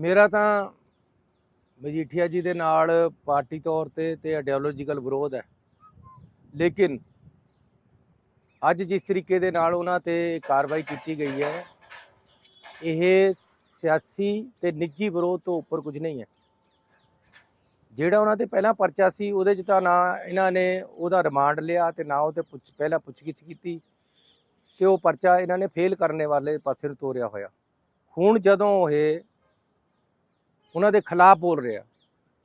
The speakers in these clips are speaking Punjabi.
ਮੇਰਾ ਤਾਂ ਮਜੀਠੀਆ ਜੀ ਦੇ ਨਾਲ ਪਾਰਟੀ ਤੌਰ ਤੇ ਤੇ ਆਈਡੀਓਲੋਜੀਕਲ ਵਿਰੋਧ ਹੈ। ਲੇਕਿਨ ਅੱਜ ਜਿਸ ਤਰੀਕੇ ਦੇ ਨਾਲ ਉਹਨਾਂ ਤੇ ਕਾਰਵਾਈ ਕੀਤੀ ਗਈ ਹੈ, ਇਹ ਸਿਆਸੀ ਤੇ ਨਿੱਜੀ ਵਿਰੋਧ ਤੋਂ ਉੱਪਰ ਕੁਝ ਨਹੀਂ ਹੈ। ਜਿਹੜਾ ਉਹਨਾਂ ਤੇ ਪਹਿਲਾਂ ਪਰਚਾ ਸੀ, ਉਹਦੇ 'ਚ ਤਾਂ ਨਾ ਇਹਨਾਂ ਨੇ ਉਹਦਾ ਰਿਮਾਂਡ ਲਿਆ ਤੇ ਨਾ ਉਹ ਤੇ ਪੁੱਛ, ਪਹਿਲਾਂ ਪੁੱਛਗਿੱਛ ਕੀਤੀ ਤੇ ਉਹ ਪਰਚਾ ਇਹਨਾਂ ਨੇ ਫੇਲ ਕਰਨੇ ਵਾਲੇ ਪਾਸੇ ਨੂੰ ਤੋਰਿਆ ਹੋਇਆ। ਹੁਣ ਜਦੋਂ ਇਹ ਉਹਨਾਂ ਦੇ ਖਿਲਾਫ ਬੋਲ ਰਿਹਾ।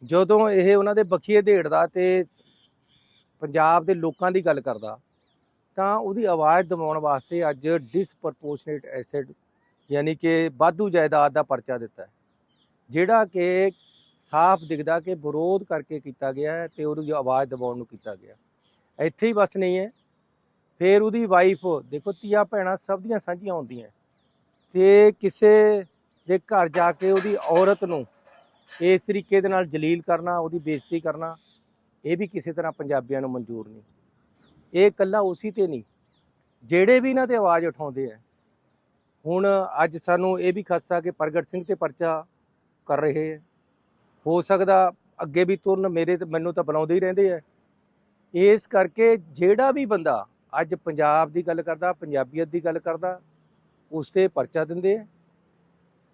ਜਦੋਂ ਇਹ ਉਹਨਾਂ ਦੇ ਬਖੀਏ ਢੇੜਦਾ ਤੇ ਪੰਜਾਬ ਦੇ ਲੋਕਾਂ ਦੀ ਗੱਲ ਕਰਦਾ, ਤਾਂ ਉਹਦੀ ਆਵਾਜ਼ ਦਬਾਉਣ ਵਾਸਤੇ ਅੱਜ ਡਿਸਪ੍ਰੋਪੋਰਸ਼ਨੇਟ ਐਸਿਡ ਯਾਨੀ ਕਿ ਵਾਧੂ ਜਾਇਦਾਦ ਦਾ ਪਰਚਾ ਦਿੱਤਾ ਜਿਹੜਾ ਕਿ ਸਾਫ਼ ਦਿਖਦਾ ਕਿ ਵਿਰੋਧ ਕਰਕੇ ਕੀਤਾ ਗਿਆ ਹੈ ਤੇ ਉਹਦੀ ਆਵਾਜ਼ ਦਬਾਉਣ ਨੂੰ ਕੀਤਾ ਗਿਆ। ਇੱਥੇ ਹੀ ਬਸ ਨਹੀਂ ਹੈ। ਫਿਰ ਉਹਦੀ ਵਾਈਫ ਦੇਖੋ ਧੀਆਂ ਭੈਣਾਂ ਸਭ ਦੀਆਂ ਸਾਂਝੀਆਂ ਹੁੰਦੀਆਂ ਤੇ ਕਿਸੇ ਦੇ ਘਰ ਜਾ ਕੇ ਉਹਦੀ ਔਰਤ ਨੂੰ ਇਸ ਤਰੀਕੇ ਦੇ ਨਾਲ ਜਲੀਲ ਕਰਨਾ, ਉਹਦੀ ਬੇਇੱਜ਼ਤੀ ਕਰਨਾ, ਇਹ ਵੀ ਕਿਸੇ ਤਰ੍ਹਾਂ ਪੰਜਾਬੀਆਂ ਨੂੰ ਮਨਜ਼ੂਰ ਨਹੀਂ। ਇਹ ਇਕੱਲਾ ਉਸੇ ਤੇ ਨਹੀਂ, ਜਿਹੜੇ ਵੀ ਇਹਨਾਂ ਤੇ ਆਵਾਜ਼ ਉਠਾਉਂਦੇ ਆ। ਹੁਣ ਅੱਜ ਸਾਨੂੰ ਇਹ ਵੀ ਖਸਾ ਕਿ ਪ੍ਰਗਟ ਸਿੰਘ ਤੇ ਪਰਚਾ ਕਰ ਰਹੇ ਹੈ ਹੋ ਸਕਦਾ ਅੱਗੇ ਵੀ ਤੁਰਨ ਮੇਰੇ ਤੇ, ਮੈਨੂੰ ਤਾਂ ਬੁਲਾਉਂਦੇ ਹੀ ਰਹਿੰਦੇ ਆ। ਇਸ ਕਰਕੇ ਜਿਹੜਾ ਵੀ ਬੰਦਾ ਅੱਜ ਪੰਜਾਬ ਦੀ ਗੱਲ ਕਰਦਾ, ਪੰਜਾਬੀਅਤ ਦੀ ਗੱਲ ਕਰਦਾ ਉਸ ਤੇ ਪਰਚਾ ਦਿੰਦੇ ਆ।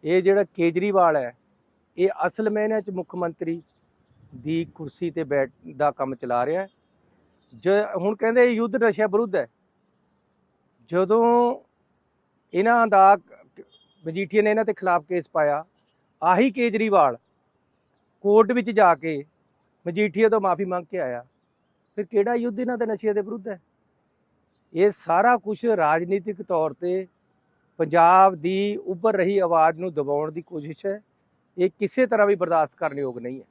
ਇਹ ਜਿਹੜਾ ਕੇਜਰੀਵਾਲ ਹੈ ਇਹ ਅਸਲ ਮੈਨੇ ਚ ਮੁੱਖ ਮੰਤਰੀ ਦੀ ਕੁਰਸੀ ਤੇ ਬੈਠ ਦਾ ਕੰਮ ਚਲਾ ਰਿਹਾ ਹੈ। ਜ ਹੁਣ ਕਹਿੰਦੇ ਯੁੱਧ ਨਸ਼ਾ ਵਿਰੁੱਧ ਹੈ। ਜਦੋਂ ਇਹਨਾਂ ਦਾ ਮਜੀਠੀਆ ਨੇ ਇਹਨਾਂ ਦੇ ਖਿਲਾਫ ਕੇਸ ਪਾਇਆ, ਆਹੀ ਕੇਜਰੀਵਾਲ ਕੋਰਟ ਵਿੱਚ ਜਾ ਕੇ ਮਜੀਠੀਆ ਤੋਂ ਮਾਫੀ ਮੰਗ ਕੇ ਆਇਆ। ਫਿਰ ਕਿਹੜਾ ਯੁੱਧ ਇਹਨਾਂ ਦੇ ਨਸ਼ੇ ਦੇ ਵਿਰੁੱਧ ਹੈ? ਇਹ ਸਾਰਾ ਕੁਝ ਰਾਜਨੀਤਿਕ ਤੌਰ ਤੇ ਪੰਜਾਬ ਦੀ ਉੱਭਰ ਰਹੀ ਆਵਾਜ਼ ਨੂੰ ਦਬਾਉਣ ਦੀ ਕੋਸ਼ਿਸ਼ ਹੈ। ਇਹ ਕਿਸੇ ਤਰ੍ਹਾਂ ਵੀ ਬਰਦਾਸ਼ਤ ਕਰਨ ਯੋਗ ਨਹੀਂ ਹੈ।